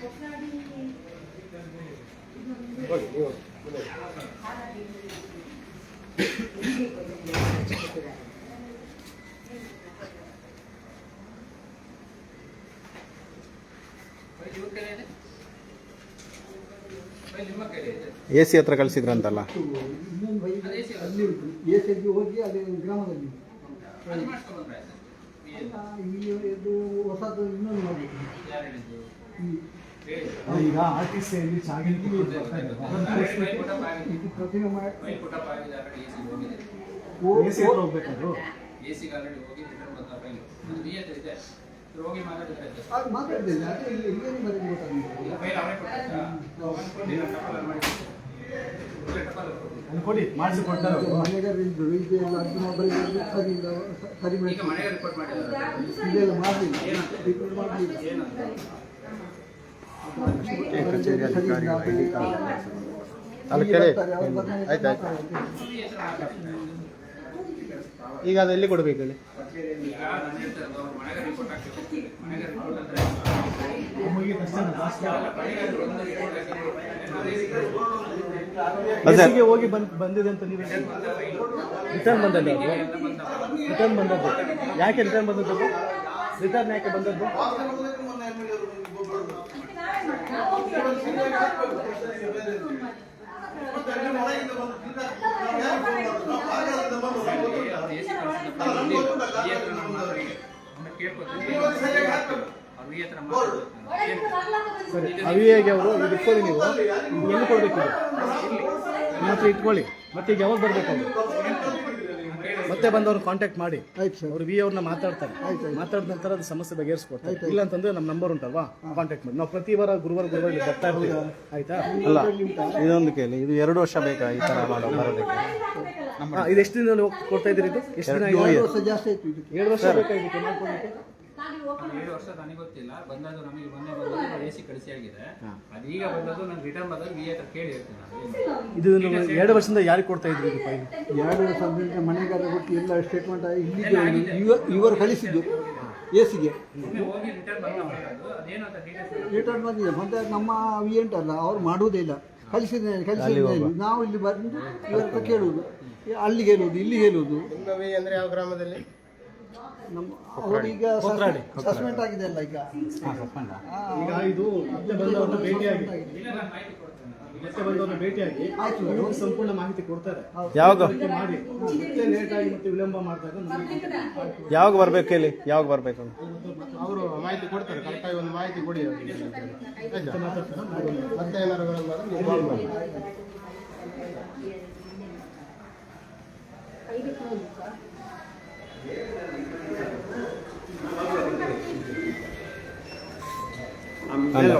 ಕೊಟ್ರಾಡಿಯಾ ಎ ಸಿ ಹತ್ರ ಕಳಿಸಿದ್ರಂತಲ್ಲ. ಅಲ್ಲಿ ಉಂಟು ಎ ಸಿ ಹೋಗಿ ಅಲ್ಲಿ ಗ್ರಾಮದಲ್ಲಿ ಇದು ಹೊಸದು ಇನ್ನೊಂದು ಮಾಡಬೇಕು ಈಗ ಆರ್ ಟಿ ಸಿಯಲ್ಲಿ ಚಾಗಿನ ಇದು ಪ್ರತಿಮೆ ಮಾಡಿ ಎ ಸಿ ಹತ್ರ ಹೋಗ್ಬೇಕಾದ್ರು? ಎಸಿಗೆ ಆಲ್ರೆಡಿ ಹೋಗಿ ರಿಟರ್ನ್ ಬಂದ ಫೈಲ್ ಅದು ಇದೆ ಮಾತಾಡಿದ್ರೆ ಮಾತಾಡ್ತಿಲ್ಲ ಇಲ್ಲಿ ಏನು ಬರೀ ಗೊತ್ತಾಗಿಲ್ಲ ಫೈಲ್ ಅವರೇ? ಅವ್ನು ಕೊಡಿ, ನಾನು ಟಪಾಲ್ ಮಾಡಿ ಕೊಡ್ತೀನಿ. ಒಳ್ಳೆ ಟಪಾಲ್ ಕೊಡಿ. ಅಲ್ಲಿ ಕೊಡಿ ಮಾಡಿಸಿ ಕೊಡ್ತಾರೆ ಅವ್ರು. ಮನೆಗಾರರು ಇದ್ರು ಇದೆಲ್ಲ ಅದು ಮೊಬೈಲ್ ಸರಿ ಇಲ್ಲ ಸರಿ. ಮಾಡಿ ಈಗ ಮಾಡಲಿಲ್ಲ. ರಿಪೇರ್ ಮಾಡಲಿಲ್ಲ. ಈಗ ಅದು ಎಲ್ಲಿ ಕೊಡ್ಬೇಕು ಹೇಳಿ? ಈಗ ನಮಗೆ ಕಷ್ಟ ಜಾಸ್ತಿ ಹೋಗಿ ಬಂದ್ ಬಂದಿದೆ ಅಂತ ನೀವು ರಿಟರ್ನ್ ಬಂದದ್ದು ಅದು. ರಿಟರ್ನ್ ಬಂದದ್ದು. ಯಾಕೆ ರಿಟರ್ನ್ ಬಂದದ್ದು? ರಿಟರ್ನ್ ಯಾಕೆ ಬಂದದ್ದು? ಕೇಳ್ಕೊತೀನಿ ಅವಿಯಾಗಿ ಅವರು ಈಗ ಇಟ್ಕೊಳ್ಳಿ ನೀವು. ಎಲ್ಲಿ ಕೊಡಬೇಕು ನಿಮ್ಮ ಹತ್ರ ಇಟ್ಕೊಳ್ಳಿ. ಮತ್ತೆ ಈಗ ಯಾವಾಗ ಬರಬೇಕು ಅವರು? ಮತ್ತೆ ಬಂದವ್ರು ಕಾಂಟ್ಯಾಕ್ಟ್ ಮಾಡಿ. ಆಯ್ತು ಸರ್. ಅವ್ರು ವಿ ಅವ್ರನ್ನ ಮಾತಾಡ್ತಾರೆ. ಮಾತಾಡಿದ ನಂತರ ಅದು ಸಮಸ್ಯೆ ಬಗೆಹರಿಸ್ಕೊಡ್ತಾರೆ. ಇಲ್ಲ ಅಂತಂದ್ರೆ ನಮ್ಮ ನಂಬರ್ ಉಂಟಲ್ವಾ? ಕಾಂಟ್ಯಾಕ್ಟ್ ಮಾಡಿ. ನಾವು ಪ್ರತಿ ವಾರ ಗುರುವಾರ ಗುರುವಾರ ಇಲ್ಲಿ ಬರ್ತಾ ಇರ್ತೀವಿ. ಆಯ್ತಾ? ಅಲ್ಲ ಇದೊಂದು ಕೇಳಿ. ಇದು ಎರಡು ವರ್ಷ ಬೇಕಾ ಈ ಥರ ಮಾಡೋ ಬರೋದಕ್ಕೆ? ಇದು ಎಷ್ಟು ದಿನ ಕೊಡ್ತಾ ಇದ್ದೀರಿ ಇದು? ಎಷ್ಟು ದಿನ ಆಗಿದೆ? ಎರಡು ವರ್ಷ ಜಾಸ್ತಿ ಆಯ್ತು ಇದು ಏಳು ವರ್ಷ ಬೇಕಾ ಇದಕ್ಕೆ? ಮಾಡ್ಕೊಳ್ಲಿಕ್ಕೆ ಏಳು ವರ್ಷ ನನಗೆ ಗೊತ್ತಿಲ್ಲ. ಬಂದದ್ದು ನಮಗೆ ಮೊನ್ನೆ ಬಂದದ್ದು ಎ ಸಿ ಕಳಿಸಿ ಆಗಿದೆ ಅದೀಗ ಬಂದದ್ದು ನಾನು ರಿಟರ್ನ್ ಬಂದಾಗ ವಿ ಹತ್ರ ಕೇಳಿ ಹೇಳ್ತೀನಿ ನಾನು. ಇದು ನೀವು ಎರಡು ವರ್ಷದಿಂದ ಯಾರಿಗೆ ಕೊಡ್ತಾ ಇದ್ರು ಇದು ಫೈಲ್ ಎರಡು ವರ್ಷ ಅಂದ್ರೆ ಮನೆಗಾರ ಕೊಟ್ಟು ಎಲ್ಲ ಸ್ಟೇಟ್ಮೆಂಟ್ ಇಲ್ಲಿಗೆ ಇವ- ಇವರು ಕಳಿಸಿದ್ದು ಎಸಿಗೆ. ಹೋಗಿ ರಿಟರ್ನ್ ಬಂದು ಅದೇನು ಅಂತ ಡೀಟೇಲ್ಸ್ ರಿಟರ್ನ್ ಬಂದಿದೆ. ಮತ್ತೆ ನಮ್ಮ ವಿ ಅಲ್ಲ ಅವ್ರು ಮಾಡುವುದೇ ಇಲ್ಲ. ಕಳಿಸಿದ್ದೇನೆ ಕಳಿಸಿದ್ದೇನೆ ನಾವು ಇಲ್ಲಿ ಬಂದು ಇವ್ರ ಹತ್ರ ಕೇಳುವುದು. ಅಲ್ಲಿಗೆ ಹೇಳುವುದು ಇಲ್ಲಿ ಹೇಳುವುದು. ಅಂದ್ರೆ ಯಾವ ಗ್ರಾಮದಲ್ಲಿ? ನಮ್ಮ ಅವರೀಗ ಸಸ್ಪೆಂಡ್ ಆಗಿದೆ ಅಲ್ಲ ಈಗ? ಈಗ ಇದು ಮತ್ತೆ ಬಂದವರನ್ನ ಭೇಟಿಯಾಗಿ. ಮತ್ತೆ ಬಂದವರನ್ನ ಭೇಟಿಯಾಗಿ ಆಯ್ತು. ಇವ್ರು ಸಂಪೂರ್ಣ ಮಾಹಿತಿ ಕೊಡ್ತಾರೆ. ಯಾವಾಗ? ಮಾಡಿ. ಮತ್ತೆ ಲೇಟ್ ಆಗಿ ಮತ್ತೆ ವಿಳಂಬ ಮಾಡ್ತಾರೆ ಯಾವಾಗ ಬರ್ಬೇಕು ಇಲ್ಲಿ ಯಾವಾಗ ಬರ್ಬೇಕು? ಅಂತ ಅವರು ಮಾಹಿತಿ ಕೊಡ್ತಾರೆ. ಕರೆಕ್ಟಾಗಿ ಒಂದು ಮಾಹಿತಿ ಕೊಡಿ ಮತ್ತೆ ಮಾಡಿ. ಅಲ್ಲಿ.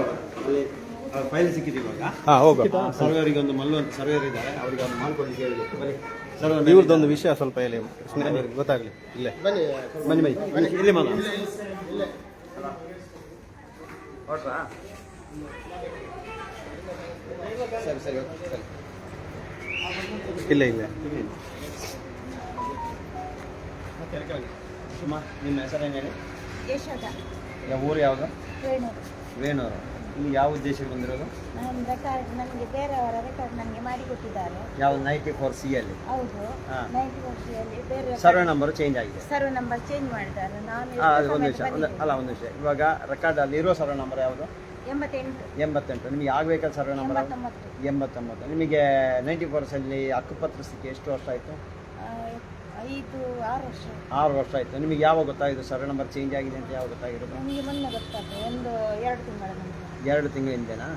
ಫೈಲ್ ಸಿಕ್ಕಿದೆ ಇವಾಗ. ಹಾಂ ಹೋಗ. ಸರ್ವರಿಗೆ ಒಂದು ಮಲ್ಲು ಅಂತ ಸರ್ವೇರ್ ಇದ್ದಾರೆ ಅವರಿಗೆ ಒಂದು ಮಾಡ್ಕೊಡ್ಲಿಕ್ಕೆ ಹೇಳಿ ಬನ್ನಿ. ಸರ್ವರ್ ಇವ್ರದ್ದೊಂದು ವಿಷಯ ಸ್ವಲ್ಪ ಹೇಳಿ. ಸುಮ್ಮನೆ ಗೊತ್ತಾಗ್ಲಿ. ಇಲ್ಲೇ. ಬನ್ನಿ ಬನ್ನಿ ಬನ್ನಿ. ಬನ್ನಿ ಇಲ್ಲಿ ಮಾಡ. ಸರಿ ಸರಿ ಓಕೆ, ಸರಿ. ಇಲ್ಲ ಇಲ್ಲ. ಸುಮಾ ನಿಮ್ಮ ಹೆಸರು ಹೇಳಿ? ಯಶೋದ ಊರು ಯಾವುದು? ವೇಣು ವೇಣೂರು. ಇಲ್ಲಿ ಯಾವ ಉದ್ದೇಶಕ್ಕೆ ಬಂದಿರೋದು? ನಾನು ರೆಕಾರ್ಡ್ ನನಗೆ ಬೇರೆಯವರ ರೆಕಾರ್ಡ್ ನನಗೆ ಮಾಡಿಕೊಟ್ಟಿದ್ದಾರೆ ಯಾವ ನೈಂಟಿ ಫೋರ್ ಸಿ ಅಲ್ಲಿ? ಹೌದು. ಹಾ. ನೈಂಟಿ ವರ್ಷದಲ್ಲಿ ಬೇರೆ ಸರ್ವೆ ನಂಬರ್ ಚೇಂಜ್ ಆಗಿದೆ. ಸರ್ವೆ ನಂಬರ್ ಚೇಂಜ್ ಮಾಡಿದ್ದಾರೆ. ನಾನು ಅದು ಒಂದು ನಿಮಿಷ. ಒಂದು ಅಲ್ಲ ಒಂದು ನಿಮಿಷ. ಇವಾಗ ರೆಕಾರ್ಡ್ ಅಲ್ಲಿ ಇರೋ ಸರ್ವೆ ನಂಬರ್ ಯಾವುದು? ಎಂಬತ್ತೆಂಟು. ಎಂಬತ್ತೆಂಟು. ನಿಮಗೆ ಆಗಬೇಕಾದ ಸರ್ವೆ ನಂಬರ್ ಎಂಬತ್ತೊಂಬತ್ತು. ಎಂಬತ್ತೊಂಬತ್ತು. ನಿಮಗೆ ನೈಂಟಿ ಫೋರ್ಸಲ್ಲಿ ಹಕ್ಕುಪತ್ರ ಸ್ಥಿತಿ ಎಷ್ಟು ವರ್ಷ ಆಯಿತು? ಆರು ವರ್ಷ. ಆರು ವರ್ಷ ಆಯಿತು. ನಿಮಗೆ ಯಾವಾಗ ಗೊತ್ತಾಯಿತು ಸರ್ವೆ ನಂಬರ್ ಚೇಂಜ್ ಆಗಿದೆ ಅಂತ ಯಾವಾಗ ಗೊತ್ತಾಗಿರೋದು? ನನಗೆ ಮೊನ್ನೆ ಗೊತ್ತಾಗ್ತದೆ ಒಂದು ಎರಡು ತಿಂಗಳ ಎರಡು ತಿಂಗಳಿಂದನಾ?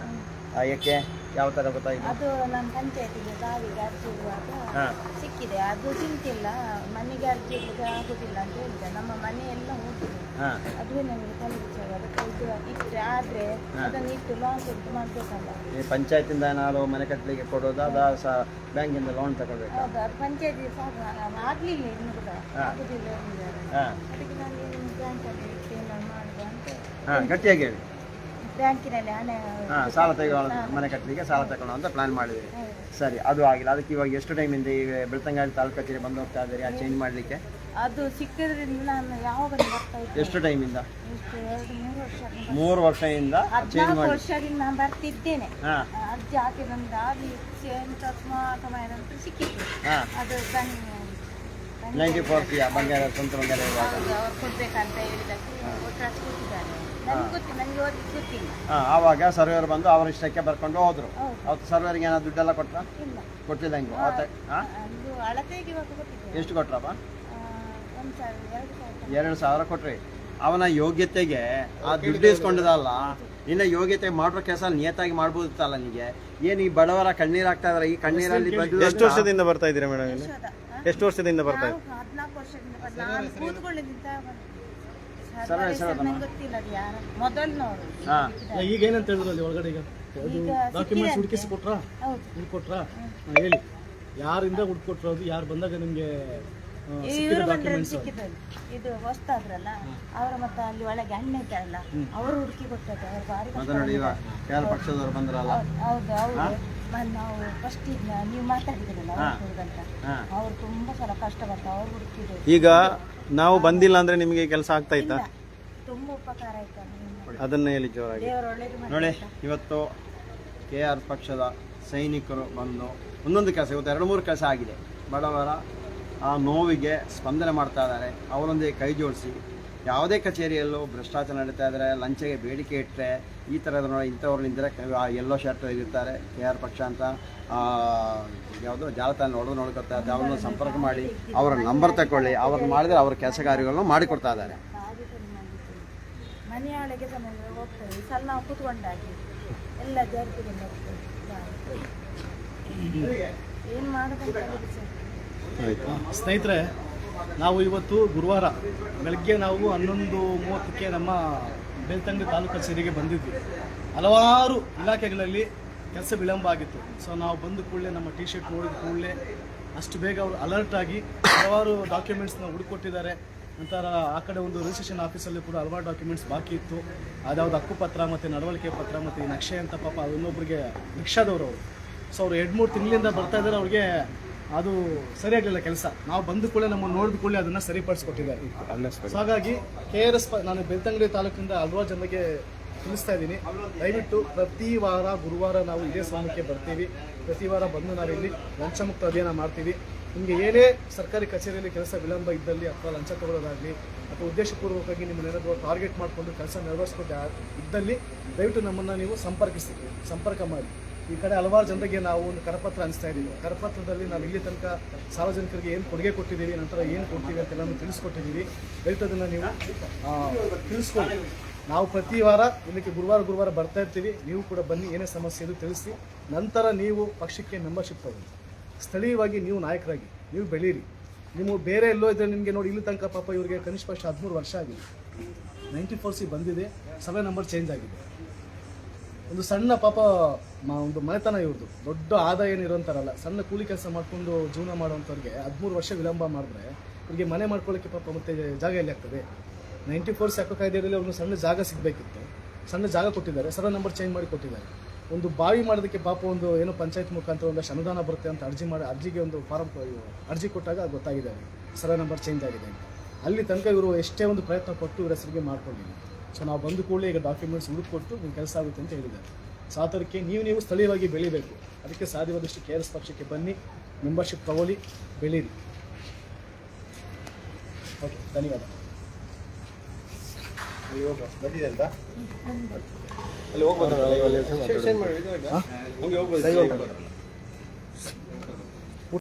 ಯಾಕೆ? ಯಾವ ತರ ಗೊತ್ತಾಯಿತು? ಅದು ನಮ್ಮ ಪಂಚಾಯತಿಗೆ ಬಾವಿಗೆ ಅರ್ಜಿ ಇರುವಾಗ ಹಾಂ. ಸಿಕ್ಕಿದೆ. ಅದು ತಿಂತಿಲ್ಲ. ಮನೆಗೆ ಅರ್ಜಿ ಇರ್ಲಿಕ್ಕೆ ಆಗುದಿಲ್ಲ ಅಂತ ಹೇಳಿದೆ. ನಮ್ಮ ಮನೆಯೆಲ್ಲ ಹೋಗಿದೆ. ಹಾಂ. ಅದುವೇ ನನಗೆ ತಲೆ ವಿಚಾರ ಅದಕ್ಕೆ ಇದು ಇಟ್ಟರೆ ಆದ್ರೆ ಅದನ್ನು ಇಟ್ಟು ಲೋನ್ ಕೊಟ್ಟು ಮಾಡ್ಬೇಕಲ್ಲ. ಈ ಪಂಚಾಯತಿಂದ ಏನಾದ್ರು ಮನೆ ಕಟ್ಟಲಿಕ್ಕೆ ಕೊಡೋದು? ಅದ ಸಹ ಬ್ಯಾಂಕಿಂದ ಲೋನ್ ತಗೊಳ್ಬೇಕು? ಹೌದು. ಅದು ಪಂಚಾಯತಿ ಆಗ್ಲಿಲ್ಲ ಆಗಲಿಲ್ಲ ಇನ್ನು ಕೂಡ. ಹಾ. ಆಗುದಿಲ್ಲ ಎಂದಿದ್ದಾರೆ. ಹಾಂ. ಅದಕ್ಕೆ ನಾನು ಬ್ಯಾಂಕಲ್ಲಿ ಇಟ್ಟು ಏನಾದ್ರು ಮಾಡುವ ಅಂತ ಹಾಂ. ಗಟ್ಟಿಯಾಗಿ ಹೇಳಿ. ಬ್ಯಾಂಕಿನಲ್ಲಿ ಹಣ ಹಾಂ ಸಾಲ ತೆಗೆದುಕೊಳ್ಳೋ ಮನೆ ಕಟ್ಟಲಿಕ್ಕೆ ಸಾಲ ತಗೊಳ್ಳೋ ಅಂತ ಪ್ಲಾನ್ ಮಾಡಿದ್ರಿ ಸರಿ ಅದು ಆಗಿಲ್ಲ. ಅದಕ್ಕೆ ಇವಾಗ ಎಷ್ಟು ಟೈಮಿಂದ ಈಗ ಬೆಳ್ತಂಗಡಿ ತಾಲೂಕು ಕಚೇರಿ ಬಂದು ಹೋಗ್ತಾ ಇದ್ದೀರಿ? ಆ ಚೇಂಜ್ ಮಾಡಲಿಕ್ಕೆ? ಅದು ಸಿಕ್ಕಿದ್ರಿಂದ ನಾನು ಯಾವಾಗ ಬರ್ತಾ ಇದ್ದೆ ಎಷ್ಟು ಟೈಮಿಂದ ಎಷ್ಟು ಎರಡು ಮೂರು ವರ್ಷ ಮೂರು ವರ್ಷದಿಂದ ಚೇಂಜ್ ಹದಿನಾಲ್ಕು ಮಾಡಿ. ವರ್ಷದಿಂದ ನಾನು ಬರ್ತಿದ್ದೇನೆ. ಹಾಂ. ಅಜ್ಜಿ ಬಂದ ಅದು ಎಂಟು ಸಿಕ್ಕಿತ್ತು ಹಾಂ. ಅದು ಬನ್ನಿ. ನೈಂಟಿ ಫೋರ್ ಪಿ ಬಂಗಾರ ಸ್ವಂತ ಬಂಗಾರ ಇವಾಗ ಅವ್ರು ಕೊಡ್ಬೇಕಂತ ಹೇಳಿದಕ್ಕೆ ಒಟ್ಟು ಕೊಟ್ಟಿದ್ದಾರೆ. ನನಗೆ ಗೊತ್ತಿಲ್ಲ ನನಗೆ ಓದ್ಲಿಕ್ಕೆ ಗೊತ್ತಿಲ್ಲ. ಹಾಂ ಆವಾಗ ಸರ್ವೇರ್ ಬಂದು ಅವ್ರ ಇಷ್ಟಕ್ಕೆ ಬರ್ಕೊಂಡು ಹೋದ್ರು. ಹೌದು. ಅವತ್ತು ಸರ್ವೇರ್ಗೆ ಏನಾದ್ರು ದುಡ್ಡೆಲ್ಲ ಕೊಟ್ರ? ಇಲ್ಲ. ಕೊಟ್ಟಿಲ್ಲ ಹೆಂಗೆ? ಅವತ್ತ ಹಾಂ? ಅದು ಅಳತೆಗೆ ಇವಾಗ ಕೊಟ್ಟಿದ್ದಾರೆ ಎಷ್ಟು ಕೊಟ್ರಪ್ಪ? ಆ, ಒಂದು ಸಾವಿರ ಎರಡು ಸಾವಿರ ಎರಡು ಸಾವಿರ ಕೊಟ್ರಿ. ಅವನ ಯೋಗ್ಯತೆಗೆ ಆ ದುಡ್ಡು ಇಸ್ಕೊಂಡಿದಲ್ಲ ನಿನ್ನ ಯೋಗ್ಯತೆ ಮಾಡೋ ಕೆಲಸ ನಿಯತಾಗಿ ಮಾಡ್ಬೋದಿತ್ತಲ್ಲ ನಿಮಗೆ ಏನು ಈ ಬಡವರ ಕಣ್ಣೀರು ಆಗ್ತಾ ಇದಾರೆ ಈ ಕಣ್ಣೀರಲ್ಲಿ ಎಷ್ಟು ವರ್ಷದಿಂದ ಬರ್ತಾ ಇದ್ದೀರಾ ಮೇಡಮ್ ಇಲ್ಲಿ? ಯಶೋಧ, ಆ? ಎಷ್ಟು ವರ್ಷದಿಂದ ಬರ್ತಾ ನಾವು ಹದಿನಾಲ್ಕು ವರ್ಷದಿಂದ ಬಂದ ನಾನು ಕೂತ್ಕೊಳ್ಳಿದ್ದ ಸರ್ವ ಹೆಸರು ನಂಗೆ ಗೊತ್ತಿಲ್ಲ ಅದು ಯಾರು? ಮೊದಲಿನವರು ಹಾಂ. ಈಗ ಏನಂತ ಹೇಳಿದ್ರು ಅಲ್ಲಿ ಒಳಗಡೆ ಈಗ? ಅದು ಈಗ ಡಾಕ್ಯುಮೆಂಟ್ಸ್ ಹುಡುಕಿಸಿ ಕೊಟ್ರಾ ಹೌದು. ಹುಡ್ಕೊಟ್ರಾ? ಹಾಂ, ಹೇಳಿ. ಯಾರಿಂದ ಹುಡ್ಕೊಟ್ರು ಅದು? ಯಾರು ಬಂದಾಗ ನಿಮಗೆ ಇವರು ಬಂದ್ರೆ ಇದು ಹೊಸ್ತಾದ್ರಲ್ಲ ಅವರ ಮತ್ತೆ ಅಲ್ಲಿ ಒಳಗೆ ಅಣ್ಣ ಇದ್ದಾರಲ್ಲ ಅವರು ಹುಡುಕಿ ಕೊಟ್ಟದ್ದು. ಅವ್ರ ಬಾರಿ ಪಕ್ಷದವ್ರು ಬಂದ್ರಲ್ಲ? ಹೌದು ಹೌದು ನಾವು ಫಸ್ಟ್ ನೀವು ಮಾತಾಡಿದ್ರಲ್ಲ ಅವ್ರು ಹುಡುಗಂತ. ಅವ್ರು ತುಂಬಾ ಸಲ ಕಷ್ಟ ಅವ್ರು ಹುಡುಕಿದ್ರು. ಈಗ ನಾವು ಬಂದಿಲ್ಲ ಅಂದ್ರೆ ನಿಮಗೆ ಕೆಲಸ ಆಗ್ತಾ ಇತ್ತಾ? ತುಂಬಾ ಉಪಕಾರ ಆಯ್ತು ನಿಮ್ಮಿಂದ. ಅದನ್ನ ಹೇಳಿ ಜೋರಾಗಿ. ದೇವರು ಒಳ್ಳೇದು ಮಾಡಿ ನೋಡಿ ಇವತ್ತು ಕೆ ಆರ್ ಪಕ್ಷದ ಸೈನಿಕರು ಬಂದು ಒಂದೊಂದು ಕೆಲಸ ಇವತ್ತು ಎರಡು ಮೂರು ಕೆಲಸ ಆಗಿದೆ. ಬಡವರ ಆ ನೋವಿಗೆ ಸ್ಪಂದನೆ ಮಾಡ್ತಾ ಇದ್ದಾರೆ. ಅವರೊಂದಿಗೆ ಕೈ ಜೋಡಿಸಿ ಯಾವುದೇ ಕಚೇರಿಯಲ್ಲೂ ಭ್ರಷ್ಟಾಚಾರ ನಡೀತಾ ಇದ್ದರೆ ಲಂಚಗೆ ಬೇಡಿಕೆ ಇಟ್ಟರೆ ಈ ಥರದ ನೋಡಿ ಇಂಥವ್ರು ನಿಂತರೆ ಎಲ್ಲೋ ಶರ್ಟ್ ಇರ್ತಾರೆ ಕೆ ಆರ್ ಪಕ್ಷ ಅಂತ ಯಾವುದೋ ಜಾಲತಾಣ ನೋಡೋದು ನೋಡ್ಕೊತಾ ಇದ್ದಾರೆ ಅವ್ರನ್ನ ಸಂಪರ್ಕ ಮಾಡಿ ಅವರ ನಂಬರ್ ತಗೊಳ್ಳಿ ಅವ್ರನ್ನ ಮಾಡಿದರೆ ಅವ್ರ ಕೆಲಸ ಕಾರ್ಯಗಳನ್ನು ಮಾಡಿಕೊಡ್ತಾ ಇದ್ದಾರೆ. ಬಾರಿ ಸರಿ ಮಾಡಿದ್ದೀವಿ. ಮನೆಯೊಳಗೆ ಹೋಗ್ತೇವೆ ಸಲ ನಾವು ಕೂತ್ಕೊಂಡಾಗಿ ಎಲ್ಲ ಜಾರಿಕೊಂಡು ಹೋಗ್ತೇವೆ. ಏನು ಮಾಡೋದಂತ ಹೇಳಿ ಸರ್ ಸ್ನೇಹಿತರೆ ನಾವು ಇವತ್ತು ಗುರುವಾರ ಬೆಳಗ್ಗೆ ನಾವು ಹನ್ನೊಂದು ಮೂವತ್ತಕ್ಕೆ ನಮ್ಮ ಬೆಳ್ತಂಗಡಿ ತಾಲೂಕು ಕಚೇರಿಗೆ ಬಂದಿದ್ವಿ. ಹಲವಾರು ಇಲಾಖೆಗಳಲ್ಲಿ ಕೆಲಸ ವಿಳಂಬ ಆಗಿತ್ತು. ಸೊ ನಾವು ಬಂದ ಕೂಡಲೇ ನಮ್ಮ ಟಿ ಶರ್ಟ್ ನೋಡಿದ ಕೂಡಲೇ ಅಷ್ಟು ಬೇಗ ಅವರು ಅಲರ್ಟ್ ಆಗಿ ಹಲವಾರು ಡಾಕ್ಯುಮೆಂಟ್ಸ್ನ ಹುಡುಕೊಟ್ಟಿದ್ದಾರೆ. ನಂತರ ಆ ಕಡೆ ಒಂದು ರಿಜಿಸ್ಟ್ರೇಷನ್ ಆಫೀಸಲ್ಲಿ ಕೂಡ ಹಲವಾರು ಡಾಕ್ಯುಮೆಂಟ್ಸ್ ಬಾಕಿ ಇತ್ತು. ಅದ್ಯಾವುದು ಹಕ್ಕುಪತ್ರ ಮತ್ತು ನಡವಳಿಕೆ ಪತ್ರ ಮತ್ತು ಈ ನಕ್ಷೆ ಅಂತ ಪಾಪ ಇನ್ನೊಬ್ಬರಿಗೆ ರಿಕ್ಷಾದವರು ಅವರು. ಸೊ ಅವ್ರು ಎರಡು ಮೂರು ತಿಂಗಳಿಂದ ಬರ್ತಾ ಇದ್ದಾರೆ. ಅವ್ರಿಗೆ ಅದು ಸರಿಯಾಗಲಿಲ್ಲ ಕೆಲಸ. ನಾವು ಬಂದ ಕೂಡಲೇ ನಮ್ಮನ್ನು ನೋಡಿದ ಕೂಡಲೇ ಅದನ್ನು ಸರಿಪಡಿಸ್ಕೊಟ್ಟಿದ್ದಾರೆ. ಸೊ ಹಾಗಾಗಿ ಕೆ ಆರ್ ಎಸ್ ನಾನು ಬೆಳ್ತಂಗಡಿ ತಾಲೂಕಿಂದ ಹಲವಾರು ಜನರಿಗೆ ತಿಳಿಸ್ತಾ ಇದ್ದೀನಿ. ದಯವಿಟ್ಟು ಪ್ರತಿ ವಾರ ಗುರುವಾರ ನಾವು ಇದೇ ಸ್ಥಾನಕ್ಕೆ ಬರ್ತೀವಿ. ಪ್ರತಿ ವಾರ ಬಂದು ನಾವಿಲ್ಲಿ ಲಂಚಮುಕ್ತ ಅಭಿಯಾನ ಮಾಡ್ತೀವಿ. ನಿಮಗೆ ಏನೇ ಸರ್ಕಾರಿ ಕಚೇರಿಯಲ್ಲಿ ಕೆಲಸ ವಿಳಂಬ ಇದ್ದಲ್ಲಿ ಅಥವಾ ಲಂಚ ತಗೊಳ್ಳೋದಾಗಲಿ ಅಥವಾ ಉದ್ದೇಶಪೂರ್ವಕವಾಗಿ ನಿಮ್ಮ ಏನಾದರೂ ಟಾರ್ಗೆಟ್ ಮಾಡಿಕೊಂಡು ಕೆಲಸ ನೆರವೇರಿಸ್ಕೊಟ್ಟು ಇದ್ದಲ್ಲಿ ದಯವಿಟ್ಟು ನಮ್ಮನ್ನು ನೀವು ಸಂಪರ್ಕಿಸಿ ಸಂಪರ್ಕ ಮಾಡಿ. ಈ ಕಡೆ ಹಲವಾರು ಜನರಿಗೆ ನಾವು ಒಂದು ಕರಪತ್ರ ಅನಿಸ್ತಾ ಇದ್ದೀವಿ ಕರಪತ್ರದಲ್ಲಿ ನಾವು ಇಲ್ಲಿ ತನಕ ಸಾರ್ವಜನಿಕರಿಗೆ ಏನು ಕೊಡುಗೆ ಕೊಟ್ಟಿದ್ದೀವಿ ನಂತರ ಏನು ಕೊಡ್ತೀವಿ ಅಂತೆಲ್ಲ ತಿಳಿಸ್ಕೊಟ್ಟಿದ್ದೀವಿ. ಅದನ್ನು ನೀವು ಆ, ತಿಳಿಸ್ಕೊಳ್ಳಿ. ನಾವು ಪ್ರತಿ ವಾರ ಇಲ್ಲಿಗೆ ಗುರುವಾರ ಗುರುವಾರ ಬರ್ತಾ ಇರ್ತೀವಿ. ನೀವು ಕೂಡ ಬನ್ನಿ ಏನೇ ಸಮಸ್ಯೆ ಇದು ತಿಳಿಸಿ. ನಂತರ ನೀವು ಪಕ್ಷಕ್ಕೆ ಮೆಂಬರ್ಶಿಪ್ ತಗೊಳ್ಳಿ. ಸ್ಥಳೀಯವಾಗಿ ನೀವು ನಾಯಕರಾಗಿ ನೀವು ಬೆಳೀರಿ. ನೀವು ಬೇರೆ ಎಲ್ಲೋ ಇದ್ರೆ ನಿಮಗೆ ನೋಡಿ ಇಲ್ಲಿ ತನಕ ಪಾಪ ಇವರಿಗೆ ಕನಿಷ್ಠ ಪಕ್ಷ ಹದಿಮೂರು ವರ್ಷ ಆಗಿದೆ. ನೈಂಟಿ ಫೋರ್ ಸಿ ಬಂದಿದೆ ಸಭೆ ನಂಬರ್ ಚೇಂಜ್ ಆಗಿದೆ. ಒಂದು ಸಣ್ಣ ಪಾಪ ಒಂದು ಮನೆತನ ಇವ್ರದ್ದು ದೊಡ್ಡ ಆದಾಯ ಏನು ಅಂತಾರಲ್ಲ ಸಣ್ಣ ಕೂಲಿ ಕೆಲಸ ಮಾಡಿಕೊಂಡು ಜೀವನ ಮಾಡುವಂಥವ್ರಿಗೆ ಹದಿಮೂರು ವರ್ಷ ವಿಳಂಬ ಮಾಡಿದ್ರೆ ಇವ್ರಿಗೆ ಮನೆ ಮಾಡ್ಕೊಳ್ಳೋಕ್ಕೆ ಪಾಪ ಮತ್ತೆ ಜಾಗ ಎಲ್ಲಿ ಆಗ್ತದೆ? ನೈಂಟಿ ಫೋರ್ ಸಾಕು ಕಾಯ್ದೆಯಲ್ಲಿ ಅವ್ರಿಗೆ ಸಣ್ಣ ಜಾಗ ಸಿಗಬೇಕಿತ್ತು. ಸಣ್ಣ ಜಾಗ ಕೊಟ್ಟಿದ್ದಾರೆ. ಸರ್ವೆ ನಂಬರ್ ಚೇಂಜ್ ಮಾಡಿ ಕೊಟ್ಟಿದ್ದಾರೆ. ಒಂದು ಬಾವಿ ಮಾಡೋದಕ್ಕೆ ಪಾಪ ಒಂದು ಏನೋ ಪಂಚಾಯತ್ ಮುಖಾಂತರ ಒಂದು ಅನುದಾನ ಬರುತ್ತೆ ಅಂತ ಅರ್ಜಿ ಮಾಡಿ, ಅರ್ಜಿಗೆ ಒಂದು ಫಾರಂ ಅರ್ಜಿ ಕೊಟ್ಟಾಗ ಅದು ಗೊತ್ತಾಗಿದೆ ಸರ ನಂಬರ್ ಚೇಂಜ್ ಆಗಿದೆ ಅಂತ. ಅಲ್ಲಿ ತನಕ ಇವರು ಎಷ್ಟೇ ಒಂದು ಪ್ರಯತ್ನ ಪಟ್ಟು ಇವರ ಹೆಸರಿಗೆ ಮಾಡ್ಕೊಂಡಿಲ್ಲ ಸೊ ನಾವು ಬಂದು ಕೂಡಲೇ ಈಗ ಡಾಕ್ಯುಮೆಂಟ್ಸ್ ಹುಡುಕೊಟ್ಟು ನಿಮ್ಮ ಕೆಲಸ ಆಗುತ್ತೆ ಅಂತ ಹೇಳಿದ್ದಾರೆ. ಸೊ ಆ ಥರಕ್ಕೆ ನೀವು ನೀವು ಸ್ಥಳೀಯವಾಗಿ ಬೆಳಿಬೇಕು. ಅದಕ್ಕೆ ಸಾಧ್ಯವಾದಷ್ಟು ಕೆ ಆರ್ ಎಸ್ ಪಕ್ಷಕ್ಕೆ ಬನ್ನಿ ಮೆಂಬರ್ಶಿಪ್ ತಗೊಳ್ಳಿ ಬೆಳೀರಿ. ಓಕೆ ಧನ್ಯವಾದ. ಅಲ್ಲಿ ಹೋಗ್ಬೋದು.